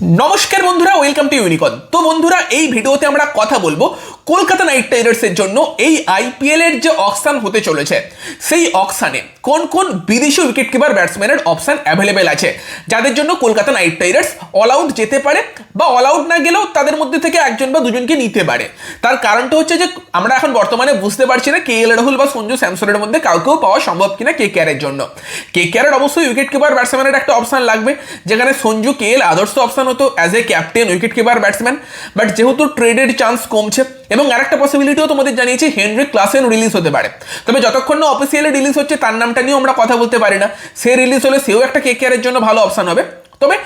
নমস্কার বন্ধুরা welcome to ইউনিকন তো বন্ধুরা, এই ভিডিওতে আমরা কথা বলব কলকাতা নাইট রাইডার্সের জন্য এই আইপিএল এর যে অকশান হতে চলেছে, সেই অকশানে কোন কোন বিদেশি উইকেট কিপার ব্যাটসম্যানের অপশান অ্যাভেলেবেল আছে? যাদের জন্য Kolkata Knight Riders all out যেতে পারে বা অল আউট না গেলেও তাদের মধ্যে থেকে একজন বা দুজনকে নিতে পারে। তার কারণটা হচ্ছে যে, আমরা এখন বর্তমানে বুঝতে পারছি না কে এল রাহুল বা সঞ্জু স্যামসনের মধ্যে কাউকেও পাওয়া সম্ভব কিনা কে কেয়ারের জন্য। কে কেয়ারের অবশ্যই উইকেট কিপার ব্যাটসম্যানের একটা অপশান লাগবে, যেখানে সঞ্জু কে এল আদর্শ অপশান হতো as a captain wicket keeper batsman but যেহেতু ট্রেডের চান্স কমছে এবং আরেকটা পসিবিলিটিও তোমাদের জানিয়েছি হেনরি ক্লাসেন রিলিজ হতে পারে। তবে যতক্ষণ না অফিসিয়ালি রিলিজ হচ্ছে, তার নামটা নিয়েও আমরা কথা বলতে পারি না। সে রিলিজ হলে সেও একটা কে কেয়ারের জন্য ভালো অপশান হবে। তবে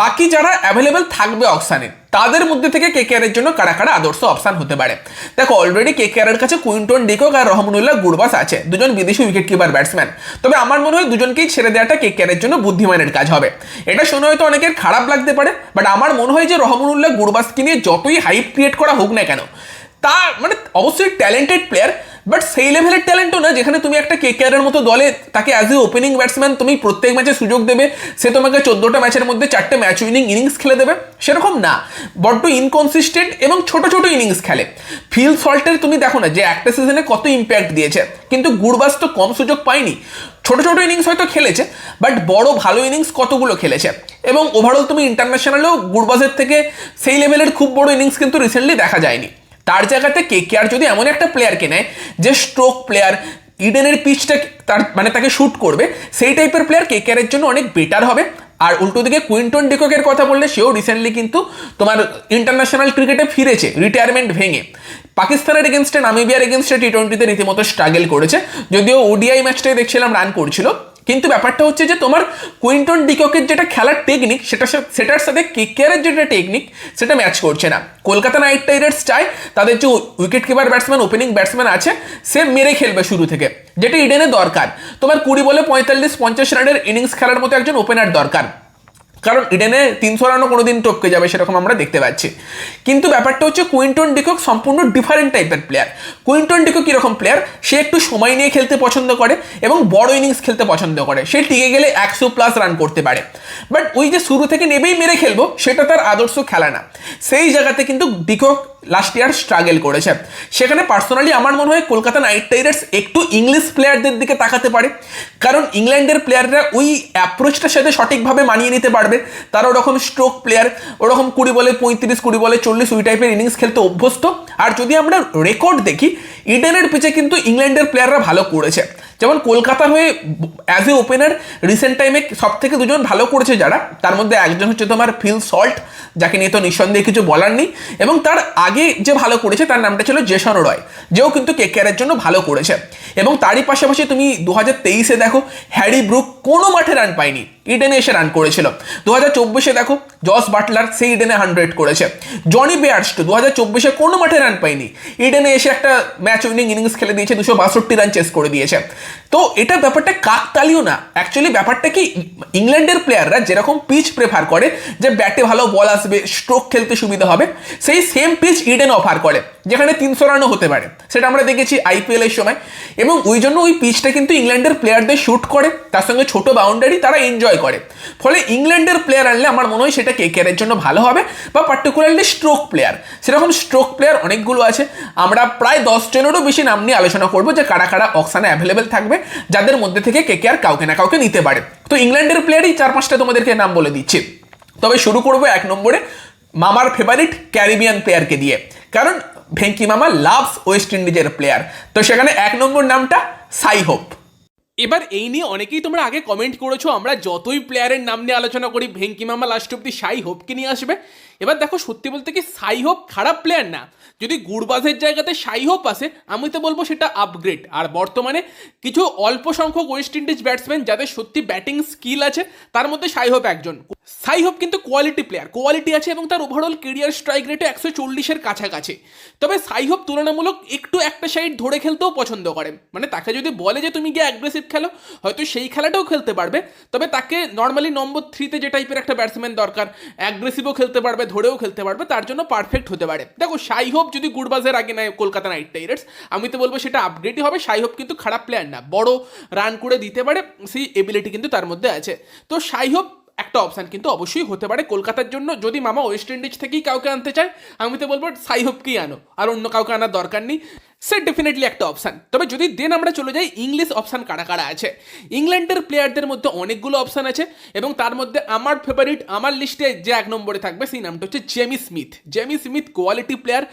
বাকি যারা অ্যাভেলেবেল থাকবে অপশানে তাদের মধ্যে থেকে কে কেয়ারের জন্য কারা কারা আদর্শ অপশান হতে পারে? দেখো অলরেডি কে কেয়ারের কাছে কুইন্টন ডিকক আর রহমানুল্লাহ গুরবাস আছে, দুজন বিদেশি উইকেট কিপার ব্যাটসম্যান তবে আমার মনে হয় দুজনকেই ছেড়ে দেওয়াটা কে কেয়ারের জন্য বুদ্ধিমানের কাজ হবে। এটা শুনে হয়তো অনেকের খারাপ লাগতে পারে বাট আমার মনে হয় যে রহমানুল্লাহ গুরবাসকে নিয়ে যতই হাইপ ক্রিয়েট করা হোক না কেন তা মানে অবশ্যই ট্যালেন্টেড প্লেয়ার বাট সেই লেভেলের ট্যালেন্টও না, যেখানে তুমি একটা কেকেআরের মতো দলে, তাকে অ্যাজ এ ওপেনিং ব্যাটসম্যান তুমি প্রত্যেক ম্যাচে সুযোগ দেবে, সে তোমাকে চোদ্দোটা ম্যাচের মধ্যে চারটে ম্যাচ উইনিং ইনিংস খেলে দেবে। সেরকম না। বড্ড ইনকনসিস্টেন্ট এবং ছোট ছোট ইনিংস খেলে। ফিল সল্টের তুমি দেখো না যে একটা সিজনে কত ইম্প্যাক্ট দিয়েছে। কিন্তু গুড়বাস তো কম সুযোগ পায়নি। ছোট ছোট ইনিংস হয়তো খেলেছে বাট বড়, ভালো ইনিংস কতগুলো খেলেছে। এবং ওভারঅল তুমি ইন্টারন্যাশনালেও গুড়বাসের থেকে সেই লেভেলের খুব বড় ইনিংস কিন্তু রিসেন্টলি দেখা যায়নি। তার জায়গাতে কে কে আর যদি এমন একটা প্লেয়ারকে নেয়, যে স্ট্রোক প্লেয়ার ইডেনের পিচটা তার মানে তাকে শ্যুট করবে, সেই টাইপের প্লেয়ার কে কেয়ারের জন্য অনেক বেটার হবে। আর উল্টো দিকে কুইন্টন ডিককের কথা বললে, সেও রিসেন্টলি কিন্তু তোমার ইন্টারন্যাশনাল ক্রিকেটে ফিরেছে রিটায়ারমেন্ট ভেঙে। পাকিস্তানের এগেনস্টে নামিবিয়ার এগেনস্টে টি টোয়েন্টিতে রীতিমতো স্ট্রাগল করেছে, যদিও ওডিআই ম্যাচটাই দেখছিলাম রান করছিল। কিন্তু ব্যাপারটা হচ্ছে যে তোমার কুইন্টন ডিককের যেটা খেলার টেকনিক সেটা সেটার সাথে কেকেআরের যেটা টেকনিক সেটা ম্যাচ করছে না। কলকাতা নাইট রাইডার্স চায় তাদের যে wicket keeper batsman opening batsman আছে, সে মেরে খেলবে শুরু থেকে, যেটা ইডেনে দরকার। তোমার কুড়ি বলে পঁয়তাল্লিশ, পঞ্চাশ রানের ইনিংস খেলার মতো একজন ওপেনার দরকার। কারণ ইডেনে তিনশো রানও কোনো দিন টপকে যাবে সেরকম আমরা দেখতে পাচ্ছি। কিন্তু ব্যাপারটা হচ্ছে কুইন্টন ডিকক সম্পূর্ণ ডিফারেন্ট টাইপের প্লেয়ার কুইন্টন ডিকক কীরকম প্লেয়ার সে একটু সময় নিয়ে খেলতে পছন্দ করে এবং বড় ইনিংস খেলতে পছন্দ করে। সে টিকে গেলে একশো প্লাস রান করতে পারে। বাট ওই যে শুরু থেকে নেবেই মেরে খেলব, সেটা তার আদর্শ খেলা না। সেই জায়গাতে কিন্তু ডিকক লাস্ট ইয়ার স্ট্রাগল করেছে। সেখানে পার্সোনালি আমার মনে হয় কলকাতা নাইট রাইডার্স একটু ইংলিশ প্লেয়ারদের দিকে তাকাতে পারে। কারণ ইংল্যান্ডের প্লেয়াররা ওই অ্যাপ্রোচটার সাথে সঠিকভাবে মানিয়ে নিতে পারবে তারা ওরকম স্ট্রোক প্লেয়ার ওরকম কুড়ি বলে, পঁয়ত্রিশ, কুড়ি বলে, চল্লিশ, ওই টাইপের ইনিংস খেলতে অভ্যস্ত। আর যদি আমরা রেকর্ড দেখি ইডেনের পিছে কিন্তু ইংল্যান্ডের প্লেয়াররা ভালো করেছে। যেমন কলকাতা হয়ে অ্যাজ এ ওপেনার রিসেন্ট টাইমে সব থেকে দুজন ভালো করেছে যারা। তার মধ্যে একজন হচ্ছে তোমার ফিল সল্ট, যাকে নিয়ে তো নিঃসন্দেহে কিছু বলার নেই। এবং তার আগে যে ভালো করেছে, তার নামটা ছিল জেসন রয়, যেও কিন্তু কেকেআরের জন্য ভালো করেছে। এবং তারই পাশাপাশি তুমি দু হাজার তেইশে দেখো, হ্যারি ব্রুক কোনো মাঠে রান পায়নি ইডেনে এসে রান করেছিল। দু হাজার চব্বিশে দেখো, জস বাটলার সেই ইডেনে হান্ড্রেড করেছে। জনি বেয়ার্স্টো দু হাজার চব্বিশে কোনো মাঠে রান পায়নি। ইডেনে এসে একটা ম্যাচ উইনিং ইনিংস খেলে দিয়েছে, দুশো বাষট্টি রান চেস করে দিয়েছে। তো এটা ব্যাপারটা কাকতালিও না। অ্যাকচুয়ালি ব্যাপারটা কি, ইংল্যান্ডের প্লেয়াররা যেরকম পিচ প্রেফার করে যে ব্যাটে ভালো বল আসবে স্ট্রোক খেলতে সুবিধা হবে, সেই সেম পিচ ইডেন অফার করে, যেখানে তিনশো রানও হতে পারে। সেটা আমরা দেখেছি আইপিএল এর সময়। এবং ওই জন্য ওই পিচটা কিন্তু ইংল্যান্ডের প্লেয়ারদের শ্যুট করে, তার সঙ্গে ছোট বাউন্ডারি তারা এনজয় করে। ফলে ইংল্যান্ডের প্লেয়ার আনলে আমার মনে হয় সেটা কেকেআরের জন্য ভালো হবে, বা পার্টিকুলারলি স্ট্রোক প্লেয়ার সেরকম স্ট্রোক প্লেয়ার অনেকগুলো আছে। আমরা প্রায় দশ জনেরও বেশি নাম নিয়ে আলোচনা করব যে কারা কারা অকশানে অ্যাভেলেবেল থাকবে যাদের মধ্যে থেকে কেকেআর কাউকে না কাউকে নিতে পারে। তো ইংল্যান্ডের প্লেয়ারই চার পাঁচটা তোমাদেরকে নাম বলে দিচ্ছি। তবে শুরু করব এক নম্বরে মামার ফেভারিট ক্যারিবিয়ান প্লেয়ারকে দিয়ে। কারণ ভেঙ্কি মামা লাভস ওয়েস্ট ইন্ডিজের প্লেয়ার তো সেখানে এক নম্বর নামটা সাই হোপ এবার এই নিয়ে অনেকেই তোমরা আগে কমেন্ট করেছ, আমরা যতই প্লেয়ারের নাম নিয়ে আলোচনা করি, ভেঙ্কি মামা লাস্ট অব্দি সাই হোপকে নিয়ে আসবে। এবার দেখো সত্যি বলতে কি সাই হোপ খারাপ প্লেয়ার না। যদি গুড়বাজের জায়গাতে সাই হোপ আসে, আমি তো বলব সেটা আপগ্রেড আর বর্তমানে কিছু অল্প সংখ্যক ওয়েস্ট ইন্ডিজ ব্যাটসম্যান যাদের সত্যি ব্যাটিং স্কিল আছে, তার মধ্যে সাই হোপ একজন। সাই হোপ কিন্তু কোয়ালিটি প্লেয়ার কোয়ালিটি আছে এবং তার ওভারঅল কেরিয়ার স্ট্রাইক রেটে একশো চল্লিশের কাছাকাছি। তবে সাই হোপ তুলনামূলক একটু একটা সাইড ধরে খেলতেও পছন্দ করে। মানে তাকে যদি বলে যে তুমি গিয়ে অ্যাগ্রেসিভ খেলো, হয়তো সেই খেলাটাও খেলতে পারবে। তবে তাকে নর্মালি নম্বর থ্রিতে যে টাইপের একটা ব্যাটসম্যান দরকার অ্যাগ্রেসিভও খেলতে পারবে। ধরেও খেলতে পারবে, তার জন্য পারফেক্ট হতে পারে। দেখো সাই হোপ যদি গুডবাজের আগে নেয় কলকাতা নাইট রাইডার্স আমি তো বলব সেটা আপগ্রেডই হবে সাই হোপ কিন্তু খারাপ প্লেয়ার না, বড় রান করে দিতে পারে, সেই এবিলিটি কিন্তু তার মধ্যে আছে। তো সাই হোপ একটা অপশান কিন্তু অবশ্যই হতে পারে কলকাতার জন্য, যদি মামা ওয়েস্ট ইন্ডিজ থেকেই কাউকে আনতে চায়, আমি তো বলব সাই হোপকেই আনো, আর অন্য কাউকে আনার দরকার নেই। সে ডেফিনেটলি একটা অপশান তবে যদি দেন আমরা চলে যাই ইংলিশ অপশান কারা কারা আছে? ইংল্যান্ডের প্লেয়ারদের মধ্যে অনেকগুলো অপশান আছে এবং তার মধ্যে আমার ফেভারিট আমার লিস্টে যে এক নম্বরে থাকবে, সেই নামটা হচ্ছে Jamie Smith Jamie Smith quality player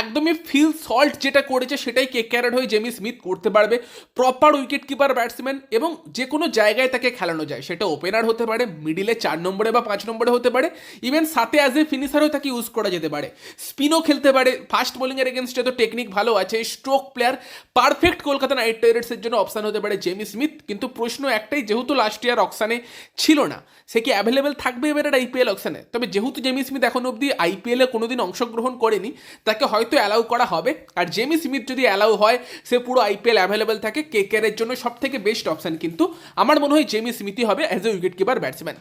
একদমই ফিল সল্ট যেটা করেছে সেটাই কেক ক্যারেড হয়ে জেমি স্মিথ করতে পারবে। প্রপার উইকেট কিপার ব্যাটসম্যান এবং যে কোনো জায়গায় তাকে খেলানো যায়। সেটা ওপেনার হতে পারে মিডিলে চার নম্বরে বা পাঁচ নম্বরে হতে পারে ইভেন সাথে অ্যাজ এ ফিনিশারও তাকে ইউজ করা যেতে পারে। স্পিনও খেলতে পারে ফাস্ট বোলিংয়ের এগেনস্টে তো টেকনিক ভালো আছে stroke player perfect Kolkata Knight রাইডার্সের জন্য অপশান হতে পারে জেমি স্মিথ কিন্তু প্রশ্ন একটাই, যেহেতু লাস্ট ইয়ার অকশানে ছিল না, সে কি অ্যাভেলেবেল থাকবে এবারের আইপিএল অকশানে তবে যেহেতু জেমি স্মিথ এখন অবধি আইপিএলে কোনোদিন অংশগ্রহণ করেনি, তাকে হয়তো অ্যালাউ করা হবে। আর জেমি স্মিথ যদি অ্যালাউ হয়, সে পুরো আইপিএল অ্যাভেলেবেল থাকে কেকের জন্য সব থেকে বেস্ট অপশান কিন্তু আমার মনে হয় জেমি স্মিথই হবে as a wicket keeper batsman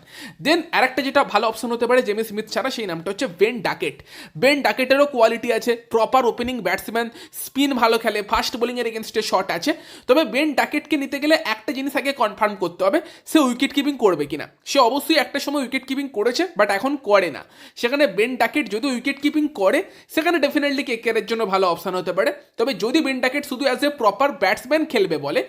then আরেকটা যেটা ভালো অপশন হতে পারে জেমি স্মিথ ছাড়া, সেই নামটা হচ্ছে বেন ডাকেট বেন ডাকেটেরও কোয়ালিটি আছে প্রপার ওপেনিং ব্যাটসম্যান স্পিন ভালো খেলে ফাস্ট বোলিংয়ের এগেনস্টে শট আছে। তবে বেন ডাকেটকে নিতে গেলে একটা জিনিস আগে কনফার্ম করতে হবে, সে উইকেট কিপিং করবে কিনা। সে অবশ্যই একটা সময় উইকেট কিপিং করেছে বাট এখন করে না। সেখানে বেন ডাকেট যদি উইকেট কিপিং করে, সেখানে ডেফিনেটলি কেকের জন্য ভালো অপশান হতে পারে। তবে যদি বেন ডাকেট শুধু অ্যাজ এ প্রপার ব্যাটসম্যান খেলবে বলে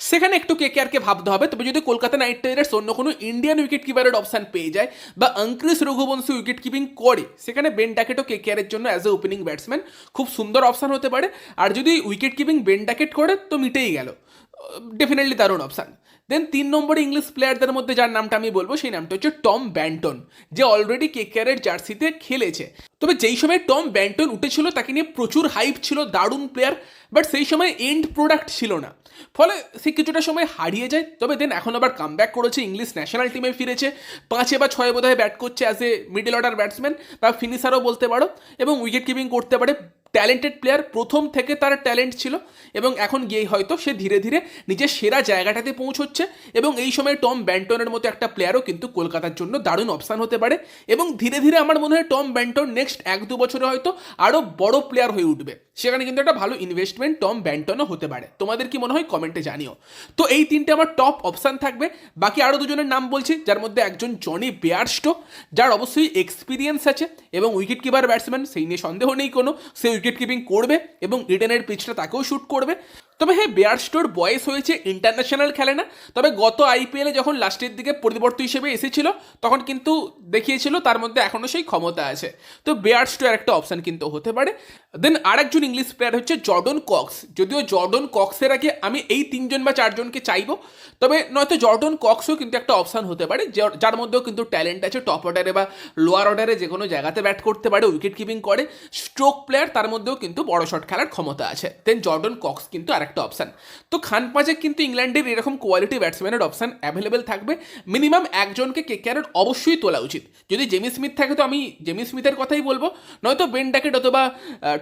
সেখানে একটু কে কেকেআরকে ভাবতে হবে। তবে যদি কলকাতা নাইট রাইডার্স অন্য কোনো ইন্ডিয়ান উইকেট কিপারের অপশান পেয়ে যায় বা অঙ্ক্রিস রঘুবংশী উইকেট কিপিং করে, সেখানে বেন ডাকেটও কেকেআরের জন্য অ্যাজ এ ওপেনিং ব্যাটসম্যান খুব সুন্দর অপশান হতে পারে। আর যদি উইকেট কিপিং বেন ডাকেট করে, তো মিটেই গেল। ডেফিনেটলি দারুণ অপশান দেন তিন নম্বরে ইংলিশ প্লেয়ারদের মধ্যে যার নামটা আমি বলব, সেই নামটা হচ্ছে টম ব্যান্টন যে অলরেডি কে কেকেআরের জার্সিতে খেলেছে। তবে যেই সময় টম ব্যান্টন উঠেছিল, তাকে নিয়ে প্রচুর হাইপ ছিল, দারুণ প্লেয়ার বাট সেই সময় এন্ড প্রোডাক্ট ছিল না। ফলে সে কিছুটা সময় হারিয়ে যায়, তবে দেন এখন আবার কাম ব্যাক করেছে ইংলিশ ন্যাশনাল টিমে ফিরেছে। পাঁচে বা ছয় বোধহয় ব্যাট করছে as a middle order batsman বা ফিনিশারও বলতে পারো, এবং উইকেট কিপিং করতে পারে। ট্যালেন্টেড প্লেয়ার প্রথম থেকে তার ট্যালেন্ট ছিল এবং এখন গিয়েই হয়তো সে ধীরে ধীরে নিজের সেরা জায়গাটাতে পৌঁছচ্ছে এবং এই সময় টম ব্যান্টনের মতো একটা প্লেয়ারও কিন্তু কলকাতার জন্য দারুণ অপশান হতে পারে এবং ধীরে ধীরে আমার মনে হয় টম ব্যান্টন নেক্সট এক দু বছরে হয়তো আরও বড় প্লেয়ার হয়ে উঠবে। সেখানে কিন্তু একটা ভালো ইনভেস্টমেন্ট টম ব্যান্টনও হতে পারে। তোমাদের কি মনে হয়? কমেন্টে জানিও। তো এই তিনটে আমার টপ অপশান থাকবে। বাকি আরও দুজনের নাম বলছি, যার মধ্যে একজন জনি বেয়ারস্টো যার অবশ্যই এক্সপিরিয়েন্স আছে এবং উইকেট কিপার ব্যাটসম্যান সেই নিয়ে সন্দেহ নেই কোনো। সে উইকেট কিপিং করবে এবং ইডেনের পিচটা তাকেও শ্যুট করবে। তবে হ্যাঁ বেয়ারস্টোর বয়স হয়েছে ইন্টারন্যাশনাল খেলে না। তবে গত আইপিএলে যখন লাস্টের দিকে পরিবর্তন হিসেবে এসেছিল, তখন কিন্তু দেখিয়েছিল তার মধ্যে এখনও সেই ক্ষমতা আছে। তো বেয়ারস্টো আর একটা অপশান কিন্তু হতে পারে। দেন আরেকজন ইংলিশ প্লেয়ার হচ্ছে জর্ডন কক্স যদিও জর্ডন কক্সের আগে আমি এই তিনজন বা চারজনকে চাইব, তবে নয়তো জর্ডন কক্সও কিন্তু একটা অপশান হতে পারে যার- মধ্যেও কিন্তু ট্যালেন্ট আছে টপ অর্ডারে বা লোয়ার অর্ডারে যে কোনো জায়গাতে ব্যাট করতে পারে উইকেট কিপিং করে। স্ট্রোক প্লেয়ার তার মধ্যেও কিন্তু বড় শট খেলার ক্ষমতা আছে। দেন জর্ডন কক্স কিন্তু আরেকটা অপশান তো খান পাঁচে কিন্তু ইংল্যান্ডের এরকম কোয়ালিটি ব্যাটসম্যানের অপশান অ্যাভেলেবেল থাকবে। মিনিমাম একজনকে কে কেকেআরের অবশ্যই তোলা উচিত। যদি জেমি স্মিথ থাকে তো আমি জেমি স্মিথের কথাই বলব। নয়তো বেন ড্যাকেট অথবা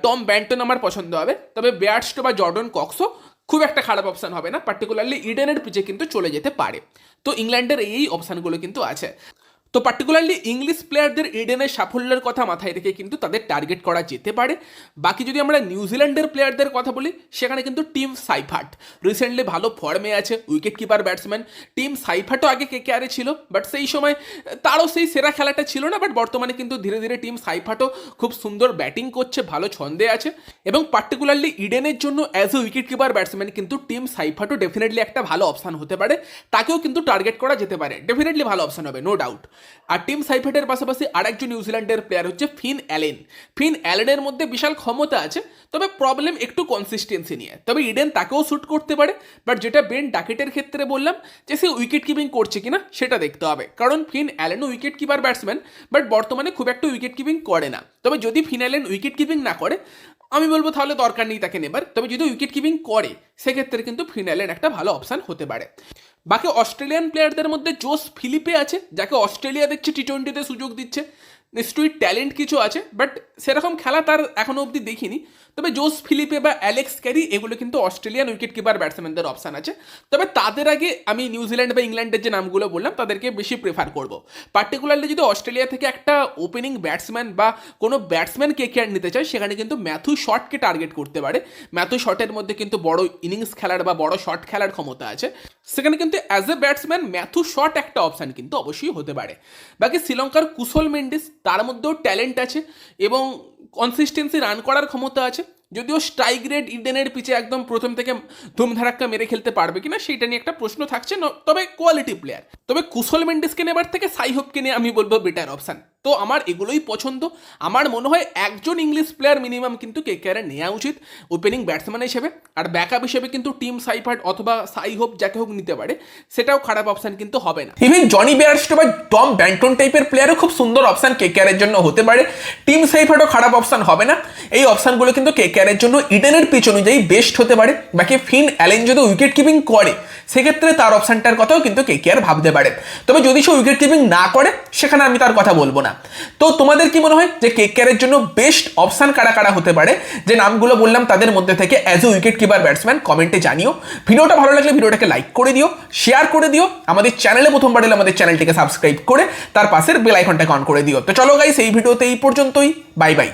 টম ব্যান্টন আমার পছন্দ হবে। তবে বেয়ার্সটো বা জর্ডন কক্সও খুব একটা খারাপ অপশান হবে না। পার্টিকুলারলি ইডেনের পিচে কিন্তু চলে যেতে পারে। তো ইংল্যান্ডের এই অপশানগুলো কিন্তু আছে। তো পার্টিকুলারলি ইংলিশ প্লেয়ারদের ইডেনের সাফল্যের কথা মাথায় রেখে কিন্তু তাদের টার্গেট করা যেতে পারে। বাকি যদি আমরা নিউজিল্যান্ডের প্লেয়ারদের কথা বলি, সেখানে কিন্তু টিম সাইফাট রিসেন্টলি ভালো ফর্মে আছে উইকেট কিপার ব্যাটসম্যান টিম সাইফাটও আগে কে আরে ছিল বাট সেই সময় তারও সেই সেরা খেলাটা ছিল না বাট বর্তমানে কিন্তু ধীরে ধীরে টিম সাইফাটও খুব সুন্দর ব্যাটিং করছে, ভালো ছন্দে আছে। এবং পার্টিকুলারলি ইডেনের জন্য as a wicket keeper batsman কিন্তু টিম সাইফাটও ডেফিনেটলি একটা ভালো অপশান হতে পারে। তাকেও কিন্তু টার্গেট করা যেতে পারে। ডেফিনেটলি ভালো অপশান হবে নো ডাউট আর টিম সাইফেটের পাশাপাশি আরেকজন নিউজিল্যান্ডের প্লেয়ার হচ্ছে ফিন অ্যালেন। ফিন অ্যালেনের মধ্যে বিশাল ক্ষমতা আছে, তবে প্রবলেম একটু কনসিস্টেন্সি নিয়ে। তবে ইডেন তাকেও শ্যুট করতে পারে বাট যেটা বেন ডাকেটের ক্ষেত্রে বললাম, যে সে উইকেট কিপিং করছে কিনা সেটা দেখতে হবে। কারণ ফিন অ্যালেনও উইকেট কিপার ব্যাটসম্যান বাট বর্তমানে খুব একটা উইকেট কিপিং করে না। তবে যদি ফিন অ্যালেন উইকেট কিপিং না করে আমি বলব তাহলে দরকার নেই তাকে নেবার। তবে যদি উইকেট কিপিং করে, সেক্ষেত্রে কিন্তু ফিনাইলের একটা ভালো অপশান হতে পারে। বাকি অস্ট্রেলিয়ান প্লেয়ারদের মধ্যে জোস ফিলিপে আছে, যাকে অস্ট্রেলিয়া দেখছে টি টোয়েন্টিতে সুযোগ দিচ্ছে। নিশ্চয়ই ট্যালেন্ট কিছু আছে বাট সেরকম খেলা তার এখনও অবধি দেখিনি। তবে জোস ফিলিপে বা অ্যালেক্স ক্যারি, এগুলো কিন্তু অস্ট্রেলিয়ান উইকেট কিপার ব্যাটসম্যানদের অপশান আছে। তবে তাদের আগে আমি নিউজিল্যান্ড বা ইংল্যান্ডের যে নামগুলো বললাম, তাদেরকে বেশি প্রেফার করব। পার্টিকুলারলি যদি অস্ট্রেলিয়া থেকে একটা ওপেনিং ব্যাটসম্যান বা কোনো ব্যাটসম্যান কে কেয়ার নিতে চায়, সেখানে কিন্তু ম্যাথু শটকে টার্গেট করতে পারে। ম্যাথু শটের মধ্যে কিন্তু বড় ইনিংস খেলার বা বড় শট খেলার ক্ষমতা আছে। সেখানে কিন্তু as a batsman Matthew Short একটা অপশান কিন্তু অবশ্যই হতে পারে। বাকি শ্রীলঙ্কার কুশল মেন্ডিস, তার মধ্যেও ট্যালেন্ট আছে এবং কনসিস্টেন্সি রান করার ক্ষমতা আছে। যদিও স্ট্রাইক রেট ইডেনের পিছে একদম প্রথম থেকে ধুমধারাক্কা মেরে খেলতে পারবে কিনা সেটা নিয়ে একটা প্রশ্ন থাকছে। তবে কোয়ালিটি প্লেয়ার তবে কুশল মেন্ডিসকে নেবার থেকে সাইহোপকে নিয়ে আমি বলব বেটার অপশান তো আমার এগুলোই পছন্দ। আমার মনে হয় একজন ইংলিশ প্লেয়ার মিনিমাম কিন্তু কে কে নেওয়া উচিত ওপেনিং ব্যাটসম্যান হিসেবে। আর ব্যাকআপ হিসেবে কিন্তু টিম সাইফার্ট অথবা সাই হোপ যাকে হোক নিতে পারে, সেটাও খারাপ অপশান কিন্তু হবে না। ইভেন জনি বেয়ারস্টো বা টম ব্যান্টন টাইপের প্লেয়ারও খুব সুন্দর অপশন কেকেআরের জন্য হতে পারে। টিম সেইফারও খারাপ অপশান হবে না। এই অপশানগুলো কিন্তু কেকেআরের জন্য ইডেনের পিচ অনুযায়ী বেস্ট হতে পারে। বাকি ফিন অ্যালেন যদি উইকেট কিপিং করে, সেক্ষেত্রে তার অপশানটার কথাও কিন্তু কেকেআর ভাবতে পারে। তবে যদি সে উইকেট কিপিং না করে, সেখানে আমি তার কথা বলব না। তো তোমাদের কি মনে হয় যে কেক কেয়ারের জন্য বেস্ট অপশান কারা কারা হতে পারে? যে নামগুলো বললাম তাদের মধ্যে থেকে as a wicket keeper batsman কমেন্টে জানিও। ভিডিওটা ভালো লাগলে ভিডিওটাকে লাইক করে দিও শেয়ার করে দিও, আমাদের চ্যানেলে প্রথমবার এলে আমাদের চ্যানেলটিকে সাবস্ক্রাইব করে, তার পাশের বেল আইকনটাকে অন করে দিও। তো চলো গাইস এই ভিডিওতে এই পর্যন্তই বাই বাই